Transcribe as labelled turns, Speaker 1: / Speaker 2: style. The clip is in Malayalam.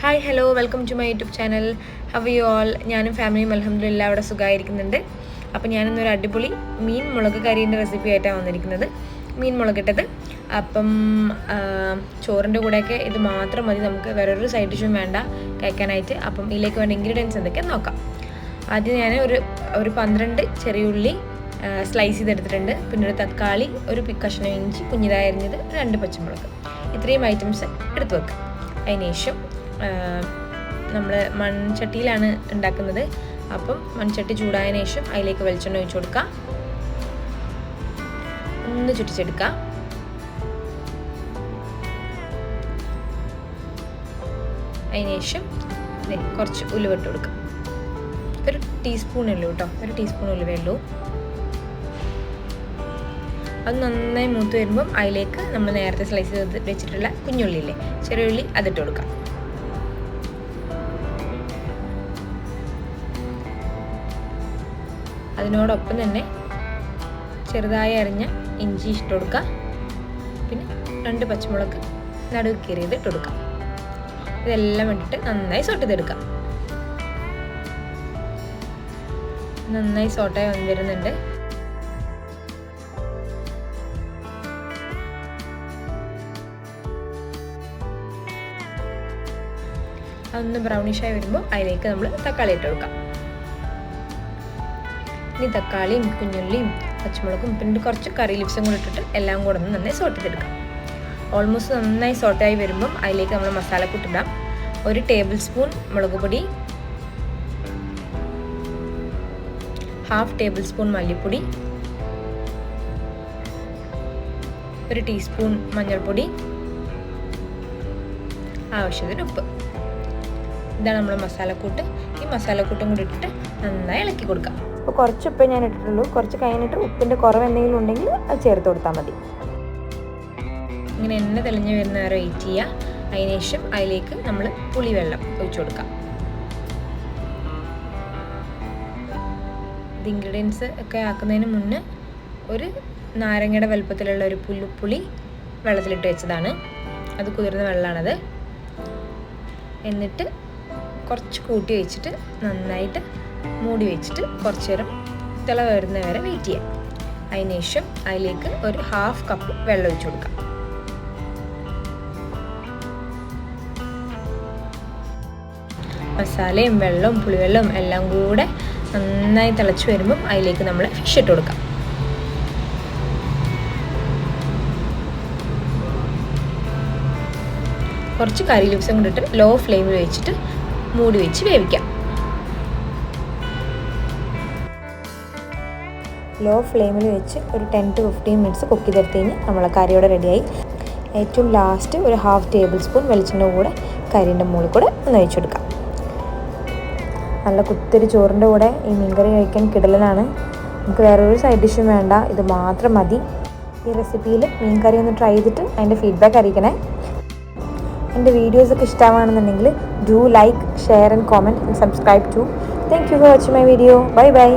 Speaker 1: Hi hello welcome to my YouTube channel how you all ഞാനും ഫാമിലിയും അലഹമില്ല അവിടെ സുഖമായിരിക്കുന്നുണ്ട്. അപ്പോൾ ഞാനിന്നൊരു അടിപൊളി മീൻ മുളക് കറീന്റെ റെസിപ്പി ആയിട്ടാണ് വന്നിരിക്കുന്നത്. മീൻ മുളകിട്ടത്. അപ്പം ചോറിന്റെ കൂടെയൊക്കെ ഇത് മാത്രം മതി. നമുക്ക് വേറൊരു സൈഡ് ഡിഷും വേണ്ട. കഴിക്കാനായിട്ട്. അപ്പം ഇതിലേക്ക് വേണ്ട ഇൻഗ്രീഡിയൻസ് എന്തൊക്കെ നോക്കാം. ആദ്യം ഞാൻ ഒരു ഒരു പന്ത്രണ്ട് ചെറിയുള്ളി സ്ലൈസ് ചെയ്തെടുത്തിട്ടുണ്ട്. പിന്നെ ഒരു തക്കാളി ഒരു കഷ്ണം ഇഞ്ചി കുഞ്ഞിതായിരുന്നത് രണ്ട് പച്ചമുളക്. ഇത്രയും ഐറ്റംസ് എടുത്തു വെക്കുക അതിന് ശേഷം നമ്മൾ മൺചട്ടിയിലാണ് ഉണ്ടാക്കുന്നത്. അപ്പം മൺചട്ടി ചൂടായതിനു ശേഷം അതിലേക്ക് വെളിച്ചെണ്ണ ഒഴിച്ചു കൊടുക്കാം. ഒന്ന് ചുറ്റിച്ചെടുക്കാം. അതിന് ശേഷം ദേ കുറച്ച് ഉലുവ ഇട്ട് കൊടുക്കാം. ഒരു ടീസ്പൂൺ ഉള്ളൂ കേട്ടോ. ഒരു ടീസ്പൂൺ ഉലുവ ഉള്ളൂ. അത് നന്നായി മൂത്ത് വരുമ്പം അതിലേക്ക് നമ്മൾ നേരത്തെ സ്ലൈസ് ചെയ്ത് വെച്ചിട്ടുള്ള കുഞ്ഞുള്ളി ഇല്ലേ ചെറിയ ഉള്ളി അതിട്ട് കൊടുക്കാം. അതിനോടൊപ്പം തന്നെ ചെറുതായി അരിഞ്ഞ ഇഞ്ചി ഇട്ട് കൊടുക്കുക. പിന്നെ രണ്ട് പച്ചമുളക് നടുവ് കീറിയത് ഇട്ട് കൊടുക്കാം ഇതെല്ലാം ഇട്ടിട്ട് നന്നായി സോട്ട് ചെയ്തെടുക്കാം നന്നായി സോട്ടായി വന്ന് വരുന്നുണ്ട് അതൊന്ന് ബ്രൗണിഷായി വരുമ്പോൾ അതിലേക്ക് നമ്മൾ തക്കാളി ഇട്ട് കൊടുക്കാം ഇനി തക്കാളിയും കുഞ്ഞുള്ളിയും പച്ചമുളകും പിന്നെ കുറച്ച് കറി ലിപ്സും കൂടി ഇട്ടിട്ട് എല്ലാം കൂടെ ഒന്ന് നന്നായി സോട്ട് ചെയ്തെടുക്കാം. ഓൾമോസ്റ്റ് നന്നായി സോട്ടായി വരുമ്പം അതിലേക്ക് നമ്മൾ മസാല മസാലക്കൂട്ടിടാം ഒരു ടേബിൾ സ്പൂൺ മുളക് പൊടി ഹാഫ് ടേബിൾ സ്പൂൺ മല്ലിപ്പൊടി ഒരു ടീസ്പൂൺ മഞ്ഞൾപ്പൊടി ആവശ്യത്തിന് ഉപ്പ്. ഇതാണ് നമ്മൾ മസാലക്കൂട്ട്. ഈ മസാലക്കൂട്ടും കൂടി ഇട്ടിട്ട് നന്നായി ഇളക്കി കൊടുക്കാം. അപ്പോൾ കുറച്ച് ഉപ്പേ ഞാൻ ഇട്ടിട്ടുള്ളൂ. കുറച്ച് കഴിഞ്ഞിട്ട് ഉപ്പിന്റെ കുറവ് എന്തെങ്കിലും ഉണ്ടെങ്കിൽ അത് ചേർത്ത് കൊടുത്താൽ മതി. ഇങ്ങനെ എണ്ണ തെളിഞ്ഞ് വരുന്ന നേരം വെയിറ്റ് ചെയ്യുക അതിനുശേഷം അതിലേക്ക് നമ്മൾ പുളിവെള്ളം ഒഴിച്ചു കൊടുക്കാം. ഇത് ഇൻഗ്രീഡിയൻസ് ഒക്കെ ആക്കുന്നതിന് മുന്നേ ഒരു നാരങ്ങയുടെ വലുപ്പത്തിലുള്ള ഒരു പുല്ലുപ്പുളി വെള്ളത്തിലിട്ട് വെച്ചതാണ്. അത് കുതിർന്ന വെള്ളമാണത് എന്നിട്ട് കുറച്ച് കൂട്ടി വെച്ചിട്ട് നന്നായിട്ട് മൂടി വെച്ചിട്ട് കുറച്ച് നേരം തിള വരുന്ന വരെ വെയിറ്റ് ചെയ്യാം. അതിനുശേഷം അതിലേക്ക് ഒരു ഹാഫ് കപ്പ് വെള്ളം ഒഴിച്ചു കൊടുക്കാം. മസാലയും വെള്ളവും പുളിവെള്ളവും എല്ലാം കൂടെ നന്നായി തിളച്ച് വരുമ്പം അതിലേക്ക് നമ്മൾ ഫിഷ് ഇട്ട് കൊടുക്കാം. കുറച്ച് കറി ലീവ്സും കൂടി ഇട്ട് ലോ ഫ്ലെയിമിൽ വെച്ചിട്ട് മൂടി വെച്ച് വേവിക്കാം. ലോ ഫ്ലെയിമിൽ വെച്ച് ഒരു ten to fifteen minutes cook ചെയ്തെടുത്ത് കഴിഞ്ഞ് നമ്മളെ കറിയോടെ റെഡിയായി. ഏറ്റവും ലാസ്റ്റ് ഒരു ഹാഫ് ടേബിൾ സ്പൂൺ വെളിച്ചെണ്ണ കൂടെ കരീന്റെ മുകളിൽ കൂടെ ഒന്ന് ഒഴിച്ചു കൊടുക്കാം. നല്ല കുത്തിരി ചോറിന്റെ കൂടെ ഈ മീൻകറി കഴിക്കാൻ കിടലനാണ്. നമുക്ക് വേറൊരു സൈഡ് ഡിഷും വേണ്ട ഇത് മാത്രം മതി. ഈ റെസിപ്പിയിൽ മീൻകറി ഒന്ന് ട്രൈ ചെയ്തിട്ട് അതിന്റെ ഫീഡ്ബാക്ക് അറിയിക്കണേ. എന്റെ വീഡിയോസൊക്കെ ഇഷ്ടമാണെന്നുണ്ടെങ്കിൽ do like share and comment and subscribe to thank you for watching my video bye bye